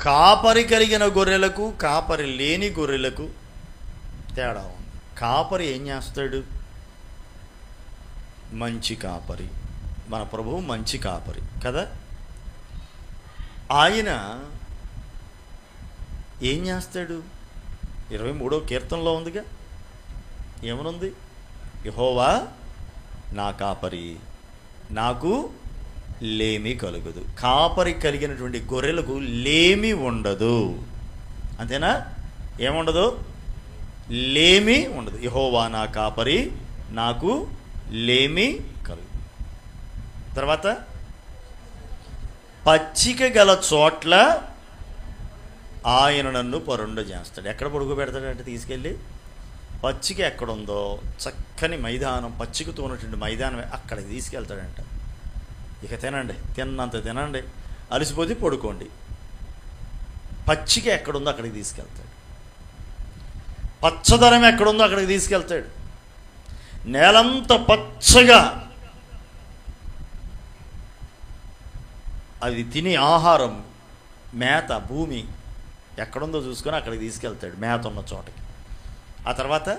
కాపరి కలిగిన గొర్రెలకు కాపరి లేని గొర్రెలకు తేడా ఉంది. కాపరి ఏం చేస్తాడు? మంచి కాపరి. మన ప్రభువు మంచి కాపరి కదా? ఆయన ఏం చేస్తాడు? ఇరవై మూడో కీర్తనలో ఉందిగా. ఏమనుంది? యహోవా నా కాపరి నాకు లేమి కలుగదు. కాపరి కలిగినటువంటి గొర్రెలకు లేమి ఉండదు. అంతేనా? ఏముండదు? లేమి ఉండదు. యహోవా నా కాపరి నాకు లేమి కలుగు తర్వాత పచ్చిక గల చోట్ల ఆయన నన్ను పరుండ చేస్తాడు. ఎక్కడ పొడుగు పెడతాడంటే తీసుకెళ్ళి? పచ్చిక ఎక్కడుందో చక్కని మైదానం పచ్చికతో ఉన్నటువంటి మైదానం అక్కడికి తీసుకెళ్తాడంట. ఇక తినండి తిన్నంత తినండి. అలసిపోతే పడుకోండి. పచ్చిక ఎక్కడుందో అక్కడికి తీసుకెళ్తాడు. పచ్చదనం ఎక్కడుందో అక్కడికి తీసుకెళ్తాడు. నేలంత పచ్చగా. అది తినే ఆహారం మేత భూమి ఎక్కడుందో చూసుకొని అక్కడికి తీసుకెళ్తాడు మేత ఉన్న చోటకి. ఆ తర్వాత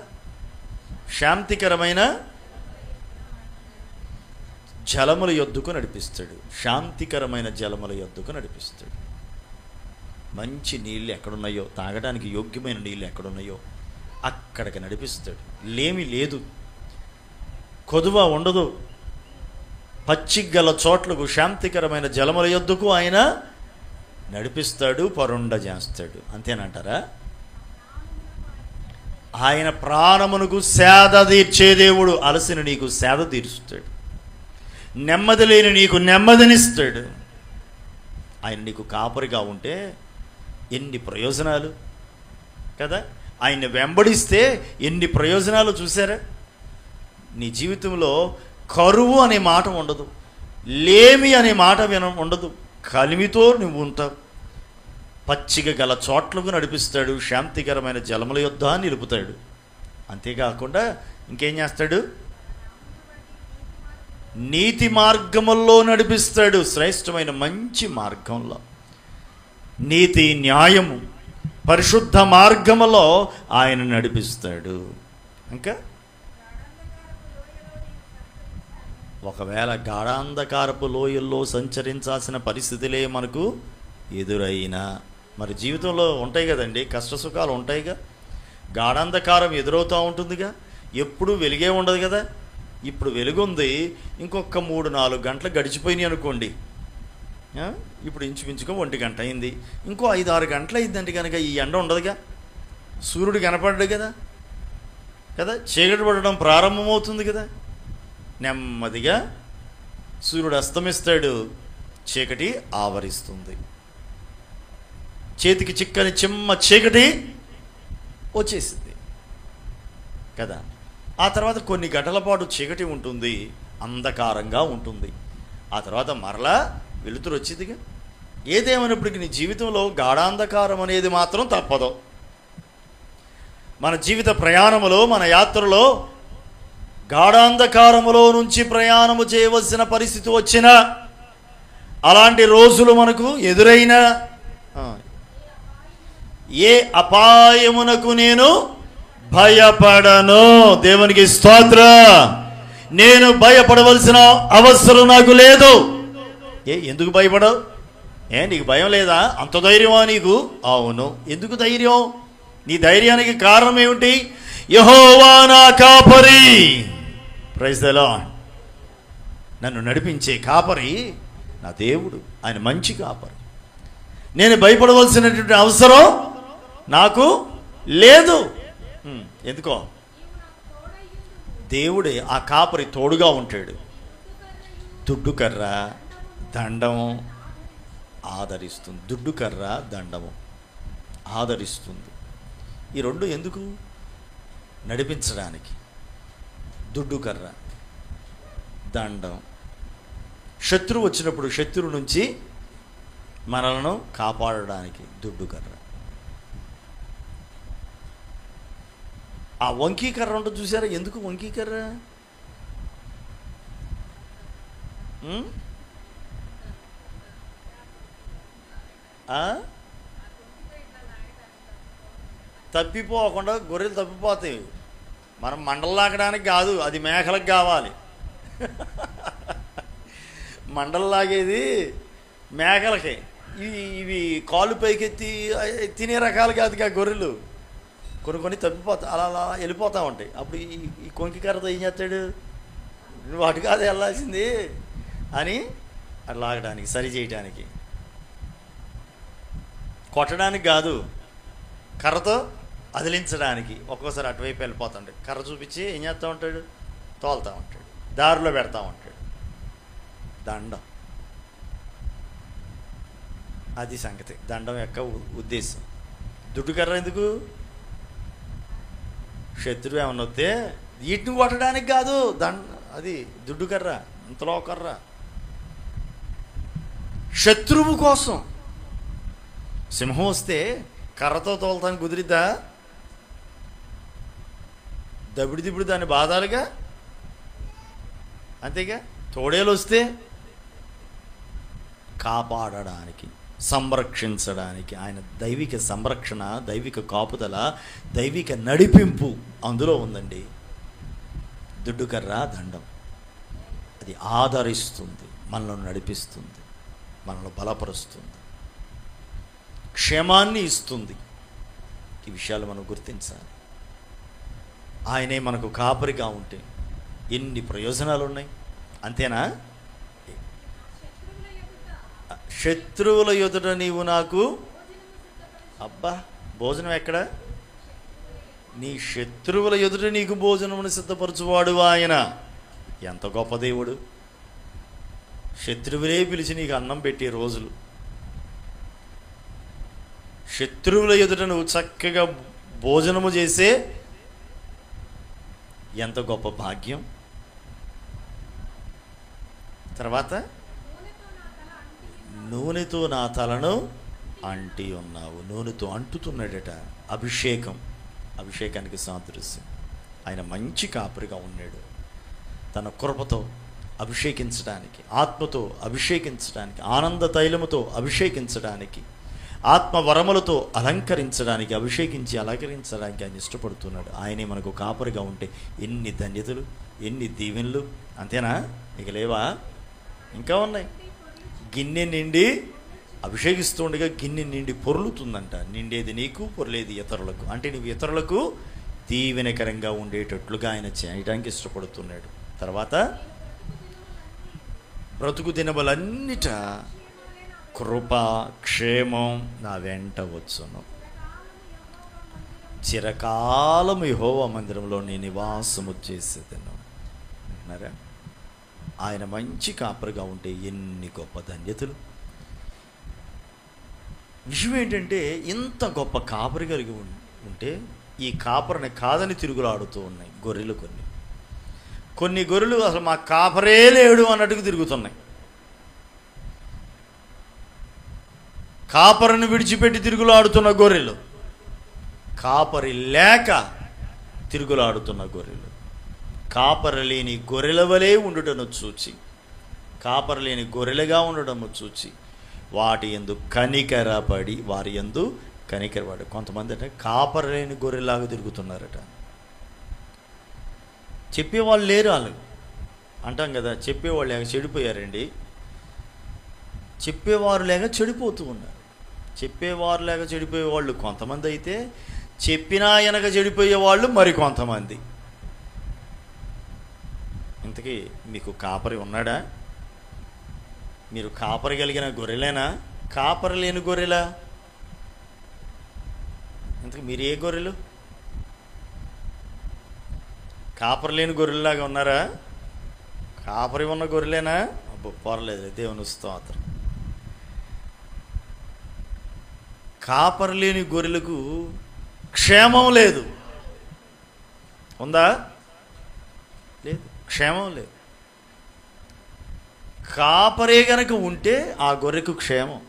శాంతికరమైన జలముల యొద్దుకు నడిపిస్తాడు. శాంతికరమైన జలముల యొద్దుకు నడిపిస్తాడు. మంచి నీళ్ళు ఎక్కడున్నాయో తాగడానికి యోగ్యమైన నీళ్ళు ఎక్కడున్నాయో అక్కడికి నడిపిస్తాడు. లేమి లేదు. కొదువ ఉండదు. పచ్చిగల చోట్లకు శాంతికరమైన జలముల యొద్దుకు ఆయన నడిపిస్తాడు పరుండ చేస్తాడు. అంతేనంటారా? ఆయన ప్రాణమునకు సేద తీర్చే దేవుడు అలసిన నీకు సేద తీరుస్తాడు. నెమ్మది లేని నీకు నెమ్మదినిస్తాడు. ఆయన నీకు కాపరిగా ఉంటే ఎన్ని ప్రయోజనాలు? కదా? ఆయన్ని వెంబడిస్తే ఎన్ని ప్రయోజనాలు చూసారా నీ జీవితంలో కరువు అనే మాట ఉండదు. లేమి అనే మాట విన ఉండదు. కలిమితో నువ్వు ఉంటావు. పచ్చిక గల చోట్లకు నడిపిస్తాడు. శాంతికరమైన జలముల యొద్ద నిలుపుతాడు. అంతేకాకుండా ఇంకేం చేస్తాడు? నీతి మార్గముల్లో నడిపిస్తాడు శ్రేష్టమైన మంచి మార్గంలో. నీతి న్యాయము పరిశుద్ధ మార్గములో ఆయన నడిపిస్తాడు. ఇంకా ఒకవేళ గాఢాంధకారపు లోయల్లో సంచరించాల్సిన పరిస్థితులే మనకు ఎదురైనా మరి జీవితంలో ఉంటాయి కదండి కష్ట సుఖాలు ఉంటాయిగా? గాఢాంధకారం ఎదురవుతూ ఉంటుందిగా? ఎప్పుడూ వెలిగే ఉండదు కదా? ఇప్పుడు వెలుగుంది ఇంకొక మూడు నాలుగు గంటలు గడిచిపోయినాయి అనుకోండి. ఇప్పుడు ఇంచుమించుగా ఒంటి గంట అయింది. ఇంకో ఐదు ఆరు గంటలు అయిందంటే కనుక ఈ ఎండ ఉండదుగా? సూర్యుడు కనపడ్డు కదా? కదా? చీకటి పడడం ప్రారంభమవుతుంది కదా? నెమ్మదిగా సూర్యుడు అస్తమిస్తాడు. చీకటి ఆవరిస్తుంది. చేతికి చిక్కని చిమ్మ చీకటి వచ్చేసింది. కదా? ఆ తర్వాత కొన్ని గంటల పాటు చీకటి ఉంటుంది అంధకారంగా ఉంటుంది. ఆ తర్వాత మరలా వెలుతురు వచ్చిందిగా. ఏదేమైనప్పటికీ నీ జీవితంలో గాఢాంధకారం అనేది మాత్రం తప్పదు. మన జీవిత ప్రయాణములో మన యాత్రలో గాఢాంధకారములో నుంచి ప్రయాణము చేయవలసిన పరిస్థితి వచ్చినా అలాంటి రోజులు మనకు ఎదురైనా ఏ అపాయమునకు నేను భయపడను. దేవునికి స్తోత్ర. నేను భయపడవలసిన అవసరం నాకు లేదు. ఏ ఎందుకు భయపడవు? ఏ నీకు భయం లేదా? అంత ధైర్యమా నీకు? అవును. ఎందుకు ధైర్యం? నీ ధైర్యానికి కారణం ఏమిటి? యహోవా నా కాపరి. ప్రైజ్ నన్ను నడిపించే కాపరి నా దేవుడు. ఆయన మంచి కాపరి. నేను భయపడవలసినటువంటి అవసరం నాకు లేదు. ఎందుకో? దేవుడే ఆ కాపరి తోడుగా ఉంటాడు. దుడ్డుకర్ర దండం ఆదరిస్తుంది. దుడ్డుకర్ర దండము ఆదరిస్తుంది. ఈ రెండు ఎందుకు? నడిపించడానికి. దుడ్డుకర్ర దండం. శత్రువు వచ్చినప్పుడు శత్రువు నుంచి మనలను కాపాడడానికి దుడ్డుకర్ర ఆ వంకీ కర్ర ఉంటుంది చూసారా ఎందుకు వంకీ కర్ర తప్పిపోకుండా గొర్రెలు తప్పిపోతాయి. మనం మండలు లాగడానికి కాదు అది మేకలకు కావాలి. మండలు లాగేది మేకలకి. ఇవి ఇవి కాలు పైకెత్తి తినే రకాలు కాదు కా గొర్రెలు. కొన్ని కొన్ని తప్పిపోతా అలా అలా వెళ్ళిపోతూ ఉంటాయి. అప్పుడు ఈ ఈ కొంకి కర్రతో ఏం చేస్తాడు? నువ్వు అటు కాదు వెళ్ళాల్సింది అని అటు లాగడానికి సరి చేయడానికి. కొట్టడానికి కాదు కర్రతో అదిలించడానికి ఒక్కోసారి అటువైపు వెళ్ళిపోతుంటాడు కర్ర చూపించి ఏం చేస్తూ ఉంటాడు? తోలుతూ ఉంటాడు. దారిలో పెడతా ఉంటాడు. దండం. అది సంగతి. దండం యొక్క ఉద్దేశం. దుడ్డు కర్ర ఎందుకు? శత్రువు ఏమన్నా వస్తే వీటిని కొట్టడానికి కాదు దండ అది దుడ్డు కర్ర ఇంతలో కర్ర. శత్రువు కోసం. సింహం వస్తే కర్రతో తోలతాను కుదిరిద్దా? దబిడి దిబిడి దాన్ని బాధాలుగా? అంతేగా? తోడేలు వస్తే కాపాడడానికి. సంరక్షించడానికి. ఆయన దైవిక సంరక్షణ దైవిక కాపుదల దైవిక నడిపింపు అందులో ఉందండి. దుడ్డుకర్ర దండం. అది ఆదరిస్తుంది మనల్ని నడిపిస్తుంది మనల్ని బలపరుస్తుంది. క్షేమాన్ని ఇస్తుంది. ఈ విషయాలు మనం గుర్తించాలి. ఆయనే మనకు కాపరిగా ఉంటే ఎన్ని ప్రయోజనాలు ఉన్నాయి అంతేనా? శత్రువుల ఎదుట నీవు నాకు అబ్బా భోజనం ఎక్కడ? నీ శత్రువుల ఎదుట నీకు భోజనమును సిద్ధపరచువాడు ఆయన. ఎంత గొప్ప దేవుడు. శత్రువులే పిలిచి నీకు అన్నం పెట్టే రోజులు. శత్రువుల ఎదుట నువ్వు చక్కగా భోజనము చేసే ఎంత గొప్ప భాగ్యం. తర్వాత నూనెతో నా తలను అంటి ఉన్నావు. నూనెతో అంటుతున్నాడట అభిషేకం. అభిషేకానికి సాదృశ్యం. ఆయన మంచి కాపరిగా ఉన్నాడు. తన కృపతో అభిషేకించడానికి ఆత్మతో అభిషేకించడానికి ఆనంద తైలముతో అభిషేకించడానికి ఆత్మ వరములతో అలంకరించడానికి అభిషేకించి అలంకరించడానికి ఆయన ఇష్టపడుతున్నాడు. ఆయనే మనకు కాపరిగా ఉంటే ఎన్ని ధన్యతలు ఎన్ని దీవెనలు. అంతేనా? ఇక లేవా? ఇంకా ఉన్నాయి. గిన్నె నిండి అభిషేకిస్తుండగా గిన్నె నిండి పొర్లుతుందంట. నిండేది నీకు పొర్లేది ఇతరులకు. అంటే నువ్వు ఇతరులకు దీవెనకరంగా ఉండేటట్లుగా ఆయన చేయడానికి ఇష్టపడుతున్నాడు. తర్వాత బ్రతుకు దినములన్నిట కృప క్షేమం నా వెంట వచ్చును. చిరకాలము యెహోవ మందిరంలో నీ నివాసము చేసేదను. అంటున్నారా ఆయన మంచి కాపరిగా ఉంటే ఎన్ని గొప్ప ధన్యతలు. విషయం ఏంటంటే ఇంత గొప్ప కాపరి కలిగి ఉంటే ఈ కాపరిని కాదని తిరుగులాడుతూ ఉన్నాయి గొర్రెలు కొన్ని. కొన్ని గొర్రెలు అసలు మా కాపరే లేడు అన్నట్టుగా తిరుగుతున్నాయి. కాపరిని విడిచిపెట్టి తిరుగులాడుతున్న గొర్రెలు. కాపరి లేక తిరుగులాడుతున్న గొర్రెలు. కాపరలేని గొర్రెలవలే గొర్రెల వలె ఉండుటను చూచి. కాపరలేని గొర్రెలుగా ఉండటము చూచి. వాటి ఎందు కనికరపడి వారి ఎందు కనికరపడి. కొంతమంది అంటే కాపరలేని గొర్రెలాగా తిరుగుతున్నారట. చెప్పేవాళ్ళు లేరు వాళ్ళు. అంటాం కదా చెప్పేవాళ్ళు లేక చెడిపోయారండి. చెప్పేవారు లేక చెడిపోతూ ఉన్నారు. చెప్పేవారు లేక చెడిపోయే వాళ్ళు కొంతమంది అయితే చెప్పినా వెనక చెడిపోయే వాళ్ళు మరి కొంతమంది. ఇంతకీ మీకు కాపరి ఉన్నాడా? మీరు కాపరి కలిగిన గొర్రెలేనా? కాపరి లేని గొర్రెలా? ఇంతకీ మీరు ఏ గొర్రెలు? కాపరి లేని గొర్రెలాగా ఉన్నారా? కాపరి ఉన్న గొర్రెలేనా? అబ్బో పర్లేదు దేవుని స్తోత్రం. కాపరి లేని గొర్రెలకు క్షేమం లేదు. ఉందా? లేదు. క్షేమం లేదు. కాపరే గనక ఉంటే ఆ గొర్రెకు క్షేమం.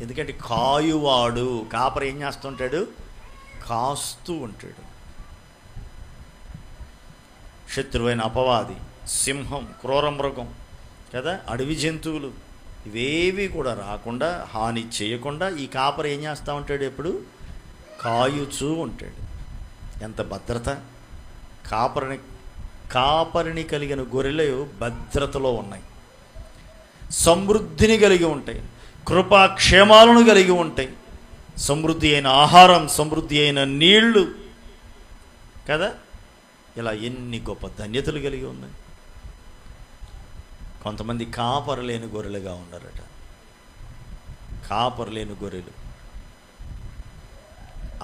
ఎందుకంటే కాయువాడు కాపరి ఏం చేస్తుంటాడు? కాస్తూ ఉంటాడు. శత్రువైన అపవాది సింహం క్రూర మృగం కదా? అడవి జంతువులు ఇవేవి కూడా రాకుండా హాని చేయకుండా ఈ కాపరి ఏం చేస్తూ ఉంటాడు ఎప్పుడు? కాయుచూ ఉంటాడు. ఎంత భద్రత! కాపరిని కాపరిని కలిగిన గొర్రెలు భద్రతలో ఉన్నాయి. సమృద్ధిని కలిగి ఉంటాయి. కృపాక్షేమాలను కలిగి ఉంటాయి. సమృద్ధి అయిన ఆహారం సమృద్ధి అయిన నీళ్ళు కదా? ఇలా ఎన్ని గొప్ప ధన్యతలు కలిగి ఉన్నాయి. కొంతమంది కాపరు లేని గొర్రెలుగా ఉన్నారట. కాపరు లేని గొర్రెలు.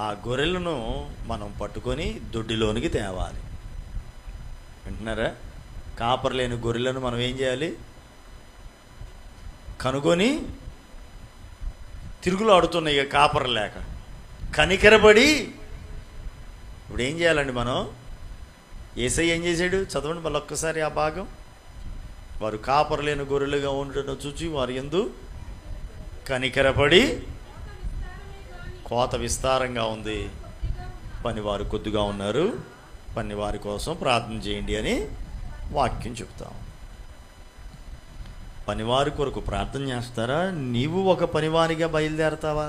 ఆ గొర్రెలను మనం పట్టుకొని దొడ్డిలోనికి తేవాలి. వింటున్నారా? కాపర్ లేని గొర్రెలను మనం ఏం చేయాలి? కనుగొని తిరుగులాడుతున్నాయి ఇక కాపరు లేక. కనికరపడి ఇప్పుడు ఏం చేయాలండి మనం? ఏసై ఏం చేశాడు? చదవండి మళ్ళీ ఒక్కసారి ఆ భాగం. వారు కాపర్ లేని గొర్రెలుగా ఉండటం చూచి వారు ఎందు కనికరపడి కోత విస్తారంగా ఉంది. పనివారు కొద్దిగా ఉన్నారు. పనివారి కోసం ప్రార్థన చేయండి అని వాక్యం చెప్తాం. పనివారి కొరకు ప్రార్థన చేస్తారా? నీవు ఒక పనివారిగా బయలుదేరతావా?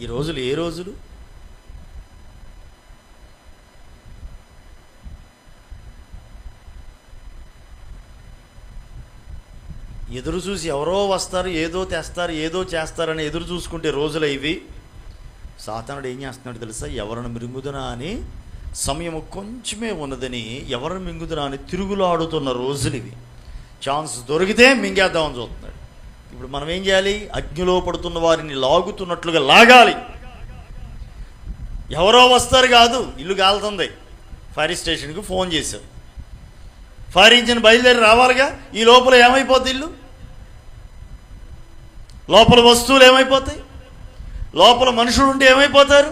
ఈ రోజులు ఏ రోజులు? ఎదురు చూసి ఎవరో వస్తారు ఏదో తెస్తారు ఏదో చేస్తారని ఎదురు చూసుకుంటే రోజులు ఇవి. సాతానుడు ఏం చేస్తున్నాడు తెలుసా? ఎవరిని మింగుదునా అని సమయం కొంచెమే ఉన్నదని ఎవరిని మింగుదునా అని తిరుగులాడుతున్న రోజులు ఇవి. ఛాన్స్ దొరికితే మింగేద్దామని చూస్తున్నాడు. ఇప్పుడు మనం ఏం చేయాలి? అగ్నిలో పడుతున్న వారిని లాగుతున్నట్లుగా లాగాలి. ఎవరో వస్తారు కాదు ఇల్లు కాలుతుంది ఫైర్ స్టేషన్కి ఫోన్ చేశారు. ఫైర్ ఇంజిన్ బయలుదేరి రావాలిగా? ఈ లోపల ఏమైపోతుంది ఇల్లు? లోపల వస్తువులు ఏమైపోతాయి? లోపల మనుషులు ఉంటే ఏమైపోతారు?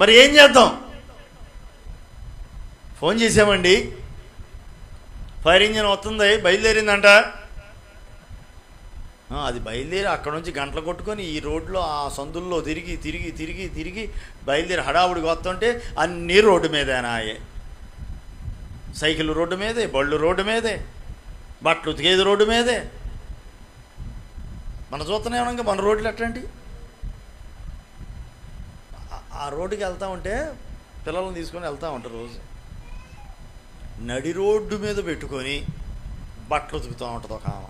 మరి ఏం చేద్దాం? ఫోన్ చేసామండి ఫైర్ ఇంజిన్ వస్తుంది బయలుదేరిందంట. అది బయలుదేరి అక్కడ నుంచి గంటలు కొట్టుకొని ఈ రోడ్లో ఆ సందుల్లో తిరిగి తిరిగి తిరిగి తిరిగి బయలుదేరి హడావుడికి వస్తుంటే అన్నీ రోడ్డు మీదేనాయే. సైకిల్ రోడ్డు మీదే బళ్ళు రోడ్డు మీదే బట్టలు ఉతికేది రోడ్డు మీదే. మన చూస్తూనే ఉన్నాం మన రోడ్లు ఎట్టండి? ఆ- ఆ రోడ్డుకి వెళ్తూ ఉంటే పిల్లల్ని తీసుకొని వెళ్తూ ఉంటారు రోజు. నడి రోడ్డు మీద పెట్టుకొని బట్టలు ఉతుకుతూ ఉంటుంది ఒక ఆమె.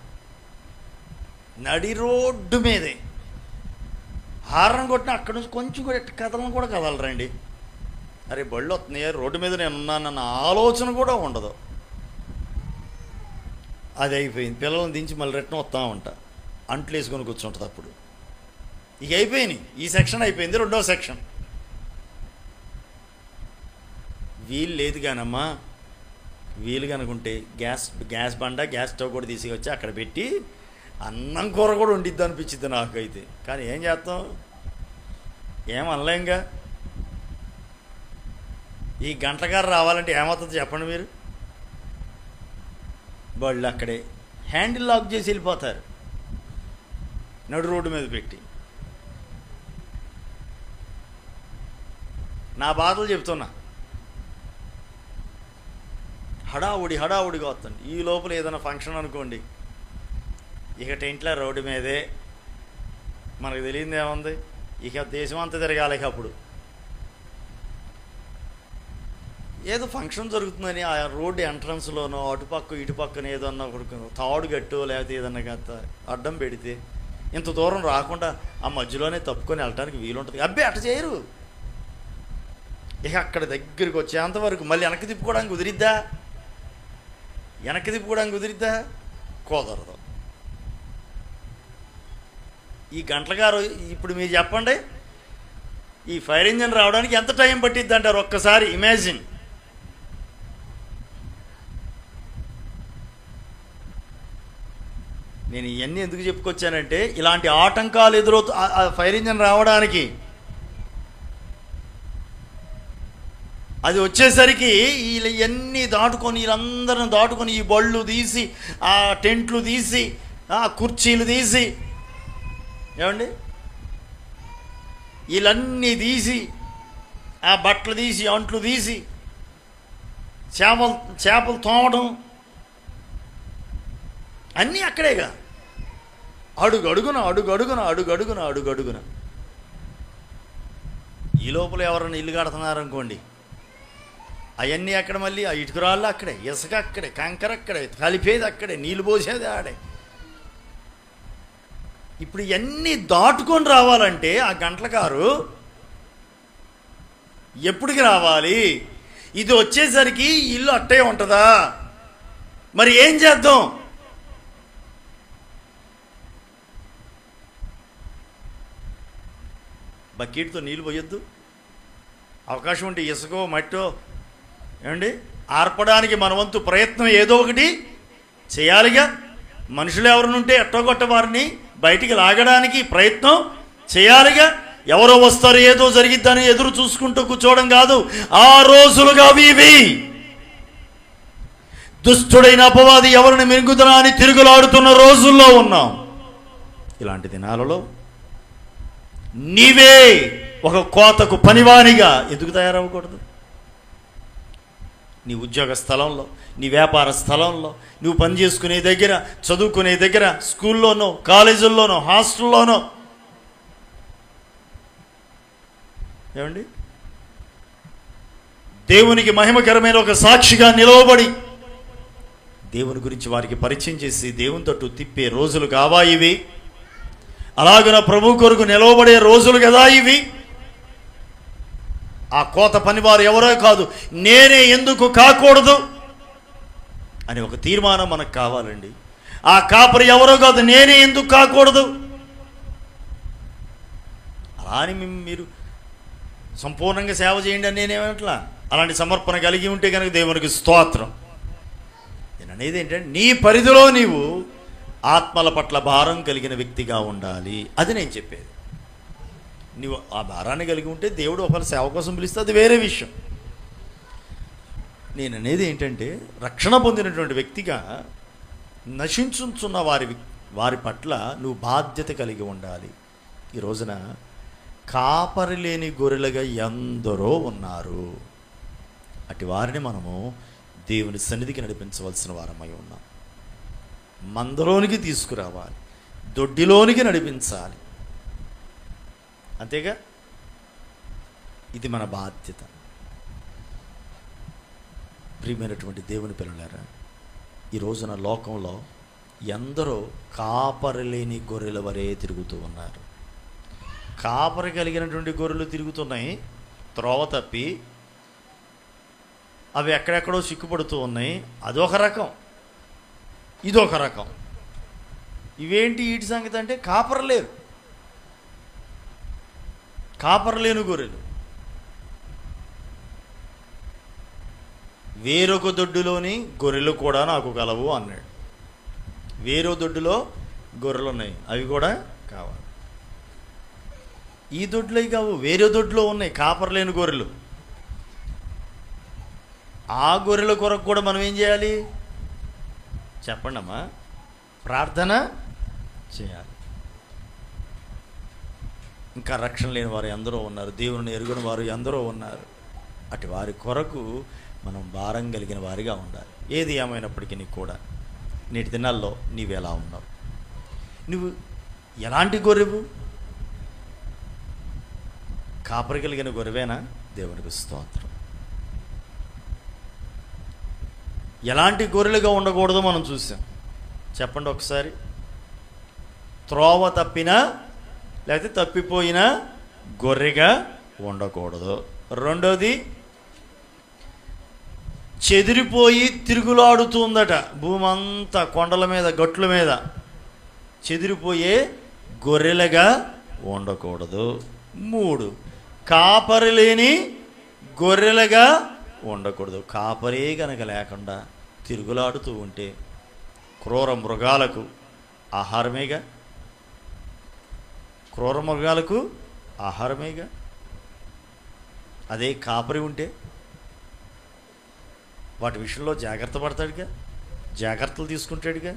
నడి రోడ్డు మీదే. హారం కొట్టిన అక్కడి నుంచి కొంచెం కూడా ఎట్ట కదలను కూడా కదలరండి. అరే బళ్ళు వస్తున్నాయి? రోడ్డు మీద నేను ఉన్నానన్న ఆలోచన కూడా ఉండదు. అది అయిపోయింది. పిల్లల్ని దించి మళ్ళీ రిటర్న్ వస్తా ఉంటా అంట్లు వేసుకొని కూర్చుంటుంది అప్పుడు. ఇక అయిపోయినాయి. ఈ సెక్షన్ అయిపోయింది రెండవ సెక్షన్. వీలు లేదు కానమ్మా. వీలు కనుకుంటే గ్యాస్ గ్యాస్ బండ గ్యాస్ స్టవ్ కూడా తీసుకొచ్చి అక్కడ పెట్టి అన్నం కూర కూడా వండిద్ది అనిపించింది నాకైతే. కానీ ఏం చేస్తాం? ఏం అనలేంగా? ఈ గంటగారు రావాలంటే ఏమవుతుంది చెప్పండి మీరు? వాళ్ళు అక్కడే. హ్యాండిల్ లాక్ చేసి వెళ్ళిపోతారు. నడు రోడ్డు మీద పెట్టి. నా బాధలు చెప్తున్నా. హడావుడి హడావుడిగా వస్తుంది. ఈ లోపల ఏదైనా ఫంక్షన్ అనుకోండి. ఇక టెంట్ల రోడ్డు మీదే. మనకు తెలియదు ఏముంది ఇక దేశం అంతా తిరగాలి అప్పుడు. ఏదో ఫంక్షన్ జరుగుతుందని ఆ రోడ్డు ఎంట్రన్స్లోనో అటుపక్క ఇటుపక్కన ఏదన్నా ఒకటి తాడు గట్టు లేకపోతే ఏదన్నా గత అడ్డం పెడితే ఇంత దూరం రాకుండా ఆ మధ్యలోనే తప్పుకొని వెళ్ళటానికి వీలుంటుంది. అబ్బే అట్ట చేయరు. ఇక అక్కడ దగ్గరికి వచ్చేంత వరకు మళ్ళీ వెనక్కి తిప్పుకోవడానికి కుదిరిద్దా? వెనక్కి తిప్పుకోవడానికి కుదిరిద్దా? కుదరదు. ఈ గంటల గారు ఇప్పుడు మీరు చెప్పండి ఈ ఫైర్ ఇంజిన్ రావడానికి ఎంత టైం పట్టిద్ది అంటారు ఒక్కసారి? ఇమాజిన్. నేను ఇవన్నీ ఎందుకు చెప్పుకొచ్చానంటే ఇలాంటి ఆటంకాలు ఎదురవుతూ ఆ- ఫైర్ ఇంజన్ రావడానికి. అది వచ్చేసరికి వీళ్ళు ఇవన్నీ దాటుకొని వీళ్ళందరిని దాటుకొని ఈ బళ్ళు తీసి ఆ టెంట్లు తీసి ఆ కుర్చీలు తీసి ఏమండి? వీళ్ళన్నీ తీసి ఆ బట్టలు తీసి అంట్లు తీసి చేపలు చేపలు తోమడం. అన్నీ అక్కడేగా. అడుగడుగున అడుగడుగున అడుగడుగున అడుగడుగున. ఈ లోపల ఎవరైనా ఇల్లు కడుతున్నారనుకోండి అవన్నీ అక్కడ మళ్ళీ ఆ ఇటుకురాళ్ళు అక్కడే ఇసుక అక్కడే కంకర అక్కడే కలిపేది అక్కడే నీళ్ళు పోసేది ఆడే. ఇప్పుడు ఇవన్నీ దాటుకొని రావాలంటే ఆ గంటల కారు ఎప్పటికి రావాలి? ఇది వచ్చేసరికి ఇల్లు అట్టే ఉంటుందా? మరి ఏం చేద్దాం? బకెట్తో నీళ్ళు పోయొద్దు. అవకాశం ఉంటే ఇసుకో మట్టో ఏమండి? ఆర్పడానికి మన వంతు ప్రయత్నం ఏదో ఒకటి చేయాలిగా. మనుషులు ఎవరినుంటే ఎట్టగొట్ట వారిని బయటికి లాగడానికి ప్రయత్నం చేయాలిగా. ఎవరో వస్తారు ఏదో జరిగిద్దని ఎదురు చూసుకుంటూ కూర్చోవడం కాదు. ఆ రోజులుగా అవి ఇవి దుష్టుడైన అపవాది ఎవరిని మింగుదనా అని తిరుగులాడుతున్న రోజుల్లో ఉన్నాం. ఇలాంటి దినాలలో నీవే ఒక కోతకు పనివానిగా ఎందుకు తయారవ్వకూడదు? నీ ఉద్యోగ స్థలంలో నీ వ్యాపార స్థలంలో నువ్వు పని చేసుకునే దగ్గర చదువుకునే దగ్గర స్కూల్లోనో కాలేజీల్లోనో హాస్టల్లోనో. ఏమండి? దేవునికి మహిమకరమైన ఒక సాక్షిగా నిలవబడి దేవుని గురించి వారికి పరిచయం చేసి దేవుని తట్టు తిప్పే రోజులు కావా ఇవి అలాగున ప్రభు కొరకు నిలవబడే రోజులు కదా ఇవి? ఆ కోత పనివారు ఎవరో కాదు నేనే ఎందుకు కాకూడదు? అని ఒక తీర్మానం మనకు కావాలండి. ఆ కాపరి ఎవరో కాదు నేనే ఎందుకు కాకూడదు? అలా అని మీరు సంపూర్ణంగా సేవ చేయండి అని నేనేమట్లా అలాంటి సమర్పణ కలిగి ఉంటే కనుక దేవునికి స్తోత్రం. నేను అనేది ఏంటంటే నీ పరిధిలో నీవు ఆత్మల పట్ల భారం కలిగిన వ్యక్తిగా ఉండాలి. అది నేను చెప్పేది. నీవు ఆ భారాన్ని కలిగి ఉంటే దేవుడు ఒకరి సేవ కోసం పిలిస్తే అది వేరే విషయం. నేను అనేది ఏంటంటే రక్షణ పొందినటువంటి వ్యక్తిగా నశించుచున్న వారి వారి పట్ల నువ్వు బాధ్యత కలిగి ఉండాలి. ఈ రోజున కాపరి లేని గొర్రెలుగా ఎందరో ఉన్నారు. అటు వారిని మనము దేవుని సన్నిధికి నడిపించవలసిన వారమై ఉన్నాం. మందలోనికి తీసుకురావాలి దొడ్డిలోనికి నడిపించాలి. అంతేగా? ఇది మన బాధ్యత. ప్రియమైనటువంటి దేవుని పిల్లలారా ఈ రోజున లోకంలో ఎందరో కాపరలేని గొర్రెల వరే తిరుగుతూ ఉన్నారు. కాపరి కలిగినటువంటి గొర్రెలు తిరుగుతున్నాయి త్రోవ తప్పి అవి ఎక్కడెక్కడో సిక్కుపడుతూ ఉన్నాయి. అదొక రకం. ఇదొక రకం. ఇవేంటి వీటి సంగతి అంటే కాపరు లేరు కాపరు లేని గొర్రెలు. వేరొక దొడ్డులోని గొర్రెలు కూడా నాకు కలవు అన్నాడు. వేరో దొడ్డులో గొర్రెలు ఉన్నాయి అవి కూడా కావాలి. ఈ దొడ్లే కావు వేరే దొడ్లో ఉన్నాయి కాపర్ లేని గొర్రెలు. ఆ గొర్రెల కొరకు కూడా మనం ఏం చేయాలి? చెప్పండమ్మా. ప్రార్థన చేయాలి. ఇంకా రక్షణ లేని వారు ఎందరో ఉన్నారు. దేవుని ఎరుగుని వారు ఎందరో ఉన్నారు. అటు వారి కొరకు మనం భారం కలిగిన వారిగా ఉండాలి. ఏది ఏమైనప్పటికీ నీకు కూడా నేటి దినాల్లో నీవు ఎలా ఉన్నావు? నువ్వు ఎలాంటి గొర్రెవు? కాపరి కలిగిన గొర్రెవేనా? దేవునికి స్తోత్రం. ఎలాంటి గొర్రెలుగా ఉండకూడదో మనం చూసాం. చెప్పండి ఒకసారి. త్రోవ తప్పినా లేకపోతే తప్పిపోయిన గొర్రెగా ఉండకూడదు. రెండోది చెదిరిపోయి తిరుగులాడుతుందట. భూమి అంతా కొండల మీద గట్ల మీద. చెదిరిపోయే గొర్రెలుగా ఉండకూడదు. మూడు కాపరి లేని గొర్రెలుగా ఉండకూడదు. కాపరే గనక లేకుండా తిరుగులాడుతూ ఉంటే క్రూర మృగాలకు ఆహారమేగా? క్రూర మృగాలకు ఆహారమేగా? అదే కాపరి ఉంటే వాటి విషయంలో జాగ్రత్త పడతాడుగా? జాగ్రత్తలు తీసుకుంటాడుగా?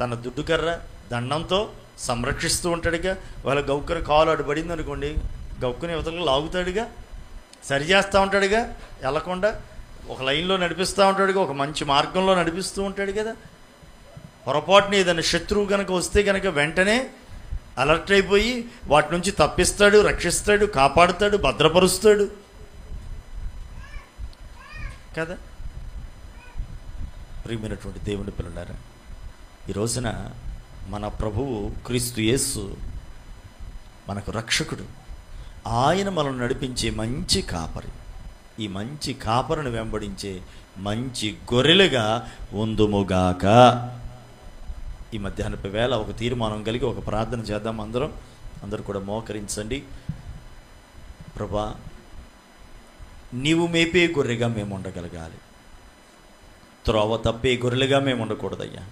తన దుడ్డు కర్ర దండంతో సంరక్షిస్తూ ఉంటాడుగా? వాళ్ళ గౌక్కర కాలు అడుబడింది అనుకోండి గౌక్కుని యువతలకు లాగుతాడుగా? సరి చేస్తూ ఉంటాడుగా వెళ్ళకుండా ఒక లైన్లో నడిపిస్తూ ఉంటాడుగా ఒక మంచి మార్గంలో నడిపిస్తూ ఉంటాడు కదా. పొరపాటున ఏదైనా శత్రువు కనుక వస్తే కనుక వెంటనే అలర్ట్ అయిపోయి వాటి నుంచి తప్పిస్తాడు రక్షిస్తాడు కాపాడుతాడు భద్రపరుస్తాడు. కదా? ప్రియమైనటువంటి దేవుని పిల్లలారా ఈ రోజున మన ప్రభువు క్రీస్తు యేసు మనకు రక్షకుడు. ఆయన మనల్ని నడిపించే మంచి కాపరి. ఈ మంచి కాపరిని వెంబడించే మంచి గొర్రెలుగా ఉందుముగాక. ఈ మధ్యాహ్నపు వేళ ఒక తీర్మానం కలిగి ఒక ప్రార్థన చేద్దాం అందరం. అందరూ కూడా మోకరించండి. ప్రభా నీవు మేపే గొర్రెగా మేము ఉండగలగాలి. త్రోవ తప్పే గొర్రెలుగా మేము ఉండకూడదయ్యా.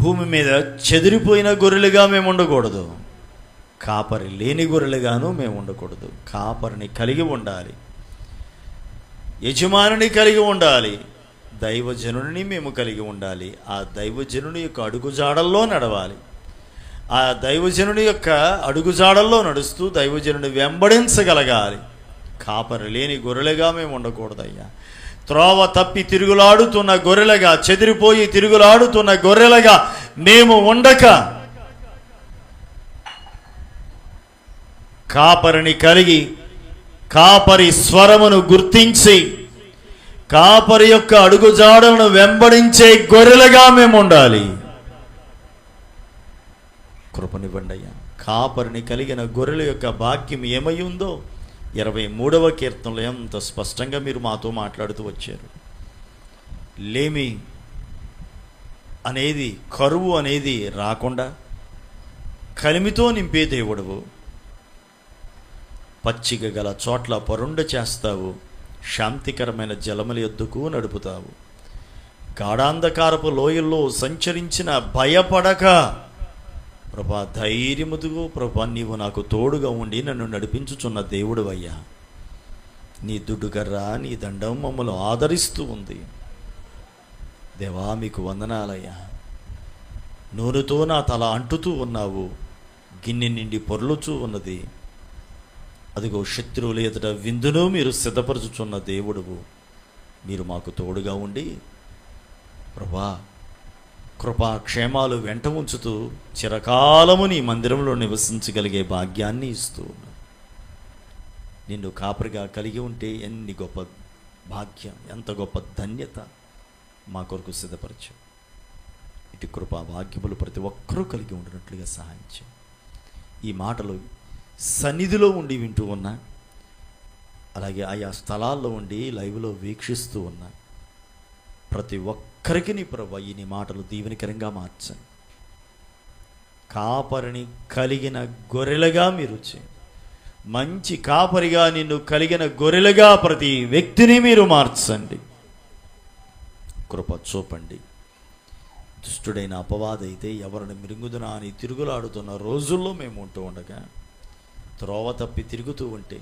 భూమి మీద చెదిరిపోయిన గొర్రెలుగా మేము ఉండకూడదు. కాపరి లేని గొర్రెలుగాను మేము ఉండకూడదు. కాపరిని కలిగి ఉండాలి. యజమానిని కలిగి ఉండాలి. దైవజనుని మేము కలిగి ఉండాలి. ఆ దైవజనుని యొక్క అడుగుజాడల్లో నడవాలి. ఆ దైవజనుని యొక్క అడుగుజాడల్లో నడుస్తూ దైవజనుని వెంబడించగలగాలి. కాపరి లేని గొర్రెలుగా మేము ఉండకూడదయ్యా. త్రోవ తప్పి తిరుగులాడుతున్న గొర్రెలుగా చెదిరిపోయి తిరుగులాడుతున్న గొర్రెలుగా మేము ఉండక కాపరిని కలిగి కాపరి స్వరమును గుర్తించి కాపరి యొక్క అడుగుజాడలను వెంబడించే గొర్రెలుగా మేము ఉండాలి కృపనివ్వండి అయ్యా. కాపరిని కలిగిన గొర్రెల యొక్క భాగ్యం ఏమై ఉందో ఇరవై మూడవ కీర్తనలో ఎంత స్పష్టంగా మీరు మాతో మాట్లాడుతూ వచ్చారు. లేమి అనేది కరువు అనేది రాకుండా కలిమితో నింపే దేవుడవు. పచ్చిక గల చోట్ల పరుండ చేస్తావు శాంతికరమైన జలముల ఎద్దుకు నడుపుతావు. గాఢాంధకారపు లోయల్లో సంచరించిన భయపడక. ప్రభా ధైర్యముదుగు ప్రభా నీవు నాకు తోడుగా ఉండి నన్ను నడిపించుచున్న దేవుడు అయ్యా. నీ దుడ్డుగర్ర నీ దండం మమ్మల్ని ఆదరిస్తూ ఉంది. దేవా మీకు వందనాలయ్యా. నూనెతో నా తల అంటుతూ ఉన్నావు. గిన్నె నిండి పొర్లుచూ ఉన్నది. అదిగో శత్రువులు ఎదుట విందును మీరు సిద్ధపరచుచున్న దేవుడువు. మీరు మాకు తోడుగా ఉండి ప్రభా కృపా క్షేమాలు వెంట ఉంచుతూ చిరకాలము నీ మందిరంలో నివసించగలిగే భాగ్యాన్ని ఇస్తూ నిన్ను కాపరిగా కలిగి ఉంటే ఎన్ని గొప్ప భాగ్యం ఎంత గొప్ప ధన్యత మా కొరకు సిద్ధపరచు. ఇటు కృపా భాగ్యములు ప్రతి ఒక్కరూ కలిగి ఉండినట్లుగా సహాయం ఈ మాటలు సన్నిధిలో ఉండి వింటూ ఉన్నా అలాగే ఆయా స్థలాల్లో ఉండి లైవ్లో వీక్షిస్తూ ఉన్నా ప్రతి ఒక్కరికి నీ ప్రభు ఈ నీ మాటలు దీవెనికరంగా మార్చండి. కాపరిని కలిగిన గొర్రెలుగా మీరు మంచి కాపరిగా నిన్ను కలిగిన గొర్రెలుగా ప్రతి వ్యక్తిని మీరు మార్చండి. కృప చూపండి. దుష్టుడైన అపవాదైతే ఎవరిని మిరుగుదునా అని తిరుగులాడుతున్న రోజుల్లో మేము ఉంటూ ఉండగా త్రోవ తప్పి తిరుగుతూ ఉంటే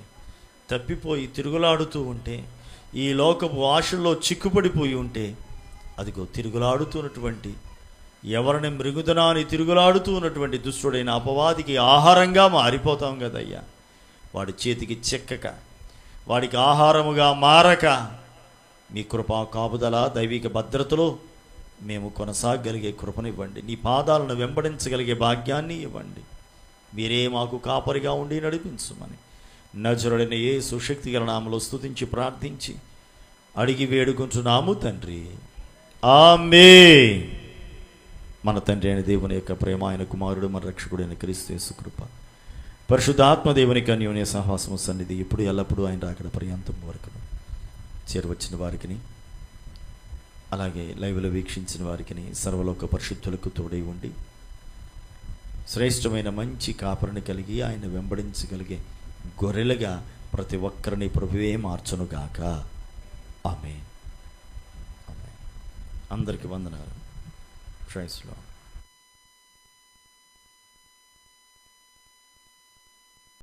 తప్పిపోయి తిరుగులాడుతూ ఉంటే ఈ లోకపు ఆశల్లో చిక్కుపడిపోయి ఉంటే అదిగో తిరుగులాడుతున్నటువంటి ఎవరిని మృగుదనాన్ని తిరుగులాడుతూ ఉన్నటువంటి దుష్టుడైన అపవాదికి ఆహారంగా మారిపోతాం కదయ్యా. వాడి చేతికి చెక్కక వాడికి ఆహారముగా మారక మీ కృపా కాపుదల దైవిక భద్రతలో మేము కొనసాగలిగే కృపనివ్వండి నీ పాదాలను వెంబడించగలిగే భాగ్యాన్ని ఇవ్వండి. మీరే మాకు కాపరిగా ఉండి నడిపించమని. నజరుడైన ఏ సుశక్తి గల నామలో స్థుతించి ప్రార్థించి అడిగి వేడుకుంటున్నాము తండ్రి. ఆమె మన తండ్రి అయిన దేవుని యొక్క ప్రేమ ఆయన కుమారుడు మన రక్షకుడైన క్రీస్తు కృప. పరిశుద్ధాత్మ దేవునికి అన్యోన్య సహవాసము సన్నిధి ఇప్పుడు ఎల్లప్పుడూ ఆయన రాకడ పర్యంతం వరకు. చేరవచ్చిన వారికిని అలాగే లైవ్లో వీక్షించిన వారికిని సర్వలోక పరిశుద్ధులకు తోడై ఉండి శ్రేష్టమైన మంచి కాపరిని కలిగి ఆయన వెంబడించగలిగే గొర్రెలుగా ప్రతి ఒక్కరిని ప్రభువే మార్చునుగాక. ఆమె అందరికీ వందనాలు. క్రైస్లో